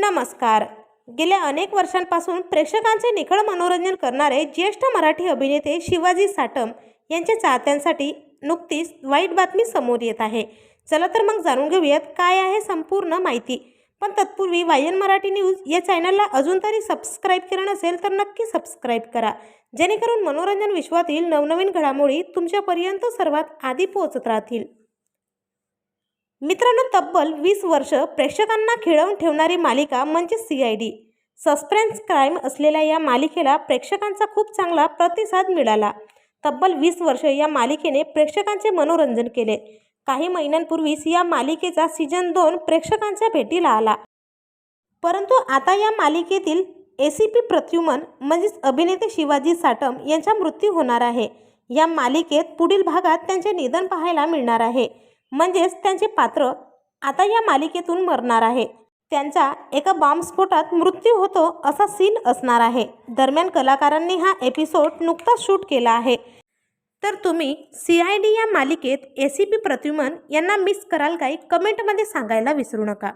नमस्कार. गेल्या अनेक वर्षांपासून प्रेक्षकांचे निखळ मनोरंजन करणारे ज्येष्ठ मराठी अभिनेते शिवाजी साटम यांच्या चाहत्यांसाठी नुकतीच वाईट बातमी समोर येत आहे. चला तर मग जाणून घेऊयात काय आहे संपूर्ण माहिती. पण तत्पूर्वी वायन मराठी न्यूज या चॅनलला अजून तरी सबस्क्राईब केलं नसेल तर नक्की सबस्क्राईब करा. जेणेकरून मनोरंजन विश्वातील नवनवीन घडामोडी तुमच्यापर्यंत सर्वात आधी पोहोचत राहतील. मित्रांनो तब्बल वीस वर्ष प्रेक्षकांना खिळवून ठेवणारी मालिका म्हणजे C I D. Suspense crime असलेल्या या मालिकेला प्रेक्षकांचा खूप चांगला प्रतिसाद मिळाला. तब्बल वीस वर्ष या मालिकेने प्रेक्षकांचे मनोरंजन केले. काही महिन्यांपूर्वीच या मालिकेचा सीझन दोन प्रेक्षकांच्या भेटीला आला. परंतु आता या मालिकेतील ए सी पी प्रत्युमन म्हणजेच अभिनेते शिवाजी साटम यांचा मृत्यू होणार आहे. या मालिकेत पुढील भागात त्यांचे निधन पाहायला मिळणार आहे. म्हणजेच त्यांचे पात्र आता या मालिकेतून मरणार आहे. त्यांचा एका बॉम्बस्फोटात मृत्यू होतो असा सीन असणार आहे. दरम्यान कलाकारांनी हा एपिसोड नुकताच शूट केला आहे. तर तुम्ही सी आय डी या मालिकेत ए सी पी प्रत्युमन यांना मिस कराल काही कमेंटमध्ये सांगायला विसरू नका.